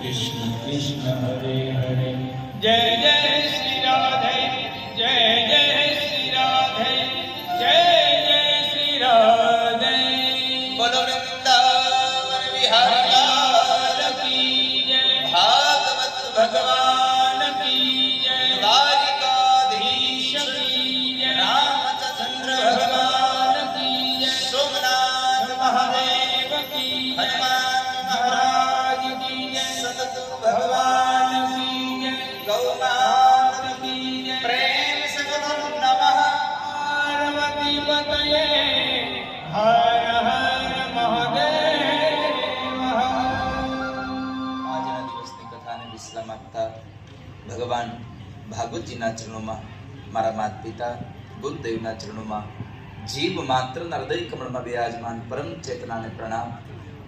Krishna Krishna Hare Hare Hare Ram Hare Ram Ram ભાગવતજીના ચરણોમાં, મારા માતા પિતા ગુરુદેવના ચરણોમાં જીવ માત્ર હૃદય કમળમાં બિરાજમાન પરમ ચેતનાને પ્રણામ.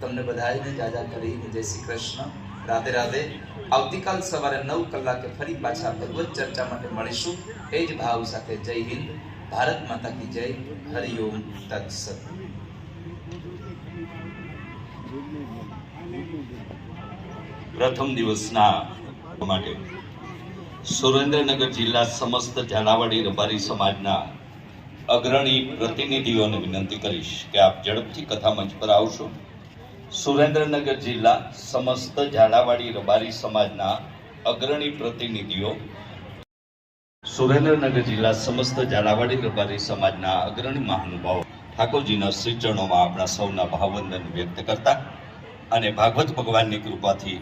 તમને બધાને જાજા કરીને જય શ્રી કૃષ્ણ. રાધે રાધે. આવતીકાલ સવારે નવ કલાકે ફરી પાછા ભગવત ચર્ચા માટે મળીશું. એ જ ભાવ સાથે જય હિન્દ. ભારત માતા કી જય. હરિઓમ તત્સત. પ્રથમ દિવસના માટે સુરેન્દ્રનગર જિલ્લા સમસ્ત ઝાલાવાડી રબારી સમાજના અગ્રણી પ્રતિનિધિઓને વિનંતી કરીશ કે આપ ઝડપથી કથા મંચ પર આવશો. સુરેન્દ્રનગર જિલ્લા સમસ્ત ઝાડાવાડી રબારી સમાજના અગ્રણી પ્રતિનિધિઓ. સુરેન્દ્રનગર જિલ્લા સમસ્ત ઝાલાવાડી રબારી સમાજના અગ્રણી મહાનુભાવો. ઠાકોરજીના શ્રીચરણોમાં આપણા સૌના ભાવવંદન વ્યક્ત કરતા અને ભાગવત ભગવાનની કૃપાથી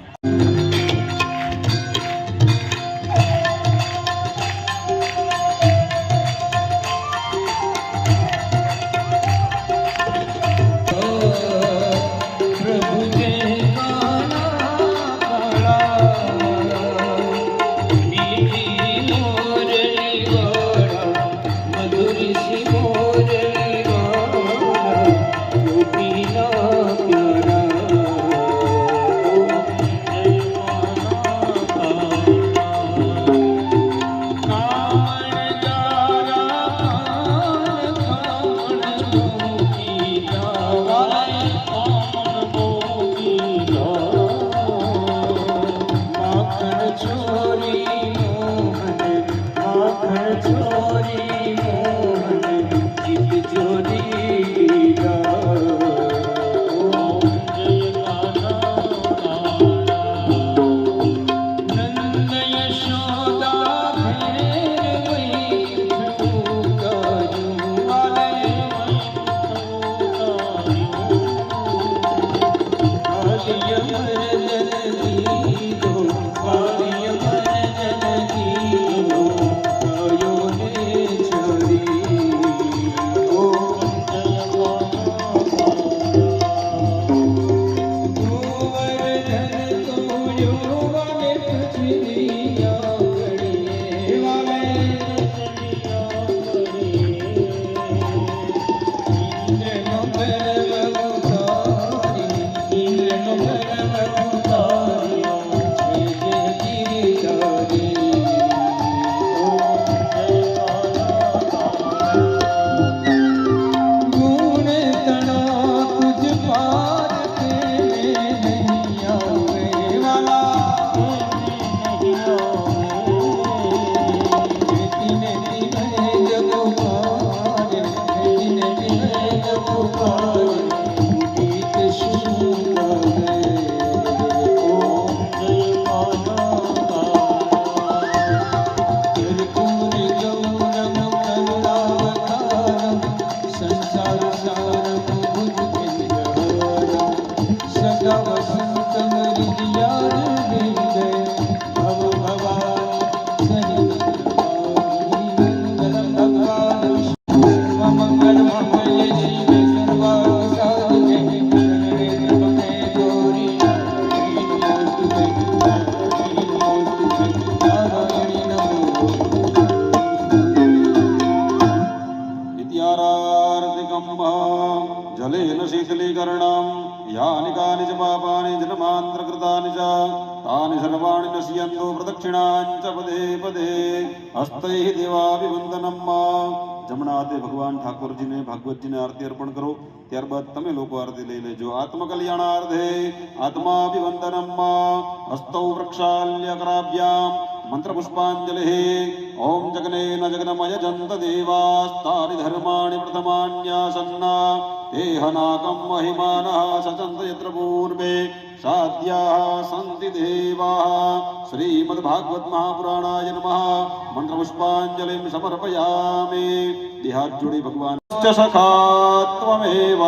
छोरी 어, 어. ദ്രവാണിനശിയന്തോ പ്രദക്ഷിണാഞ്ച പദേ പദേ. હસ્તૈ દેવાભિવંદનમ્માં જમણા હાથે ભગવાન ઠાકોરજીને ભાગવતજીને આરતી અર્પણ કરો ત્યારબાદ તમે લોકો આરતી લઈ લેજો. આત્મકલ્યાણાર્ધે આત્માભિવંદનમ્માં હસ્તૌ પ્રક્ષાલ્ય કરાભ્યામ મંત્રપુષ્પાંજલિ ઓમ જગનેન જગનમય જંત દેવાસ્તારિ ધર્માણિ પ્રથમાન્યાસન્ના. મહિમાનઃ સચંત યત્ર પૂર્વે સાધ્યાः સन्ति દેવાः શ્રીમદ્ભાગવત મહાપુરાણાય નમઃ મંત્રપુષ્પાંજલિં સમર્પયામિ દેહાત જોડી ભગવાન સખા ત્વમેવ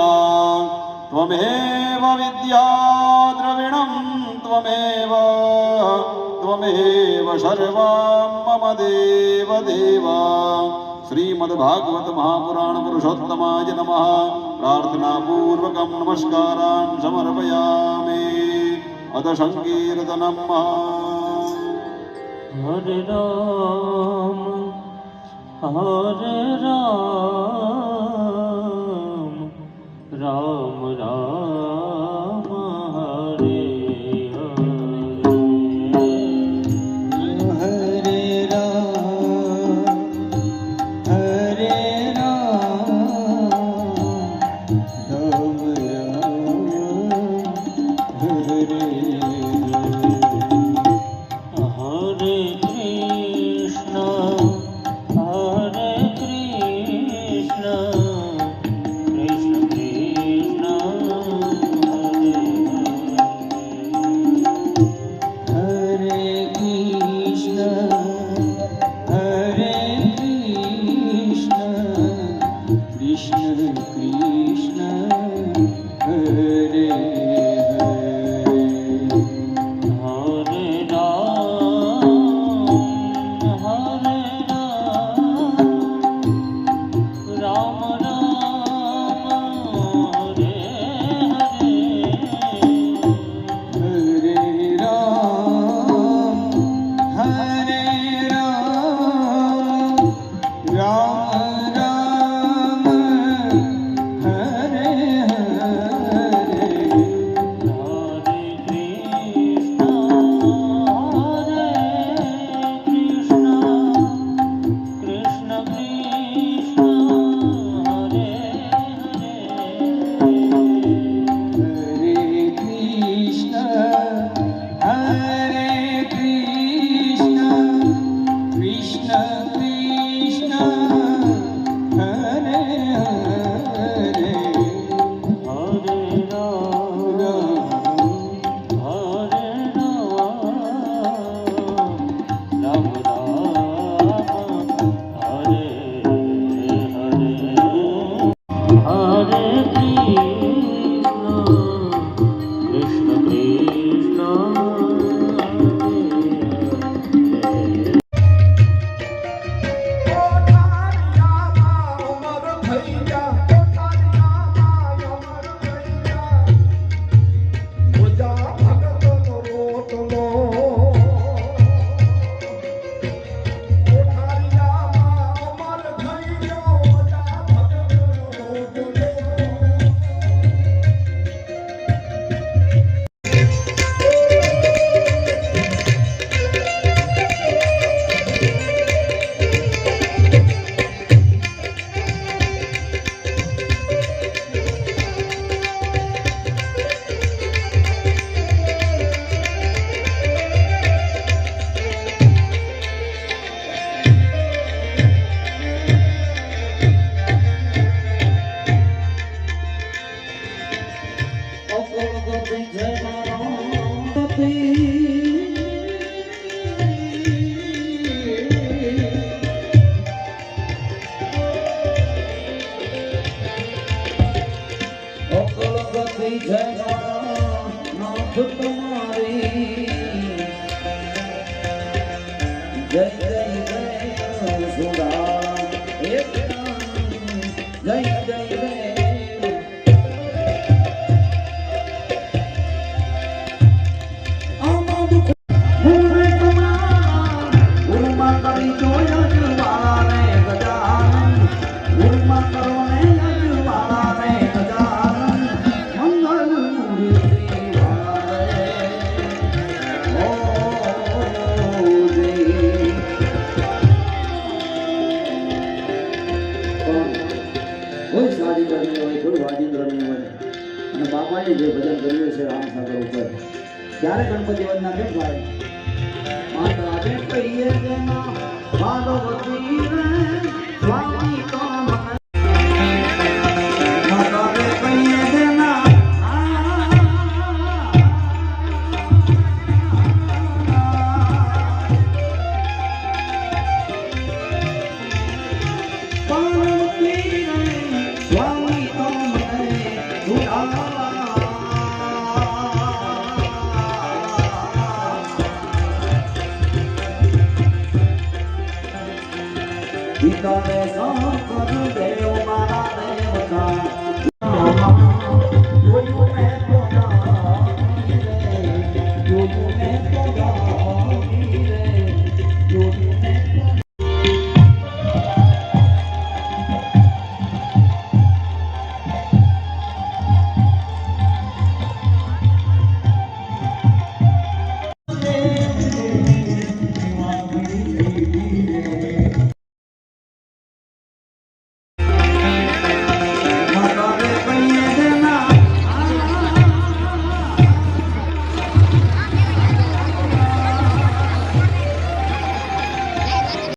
ત્વમેવ વિદ્યા દ્રવિણમ ત્વમેવ ત્વમેવ સર્વં મમ દેવ श्रीमद्भागवतमहापुराणपुरुषोत्तमाय नमः। प्रार्थनापूर्वकं नमस्कारान् समर्पयामि। अथ अद सङ्कीर्तन राम हरे राम राम राम। જય ત્યારે ગણપતિ વંદના કેમ ગાય માતા બેન કહીએ જેના ભાગવતી London.